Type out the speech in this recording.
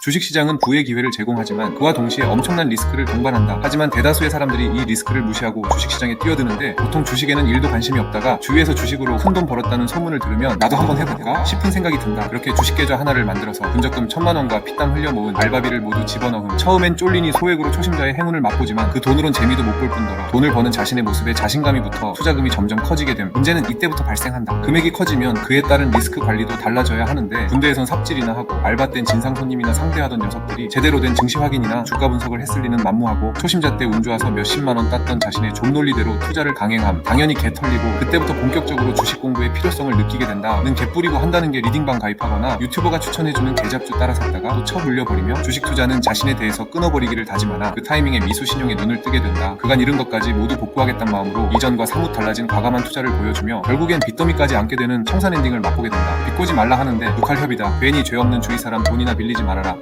주식시장은 부의 기회를 제공하지만 그와 동시에 엄청난 리스크를 동반한다. 하지만 대다수의 사람들이 이 리스크를 무시하고 주식시장에 뛰어드는데 보통 주식에는 일도 관심이 없다가 주위에서 주식으로 큰 돈 벌었다는 소문을 들으면 나도 한번 해볼까 싶은 생각이 든다. 그렇게 주식 계좌 하나를 만들어서 분적금 천만 원과 피땀 흘려 모은 알바비를 모두 집어넣음. 처음엔 쫄리니 소액으로 초심자의 행운을 맛보지만 그 돈으론 재미도 못 볼 뿐더러 돈을 버는 자신의 모습에 자신감이 붙어 투자금이 점점 커지게 됨. 문제는 이때부터 발생한다. 금액이 커지면 그에 따른 리스크 관리도 달라져야 하는데 군대에선 삽질이나 하고 알바 땐 진상 손님이나 상 대하던 녀석들이 제대로 된 증시 확인이나 주가 분석을 했을 리는 만무하고 초심자 때 운 좋아서 몇십만 원 땄던 자신의 좀 논리대로 투자를 강행함. 당연히 개 털리고 그때부터 본격적으로 주식 공부의 필요성을 느끼게 된다는 개 뿌리고 한다는 게 리딩방 가입하거나 유튜버가 추천해주는 계잡주 따라 샀다가 또 쳐물려버리며 주식 투자는 자신에 대해서 끊어버리기를 다짐하나 그 타이밍에 미수 신용에 눈을 뜨게 된다. 그간 잃은 것까지 모두 복구하겠다는 마음으로 이전과 사뭇 달라진 과감한 투자를 보여주며 결국엔 빚더미까지 안게 되는 청산 엔딩을 맛보게 된다. 비꼬지 말라 하는데 육할협이다. 괜히 죄 없는 주위 사람 돈이나 빌리지 말아라.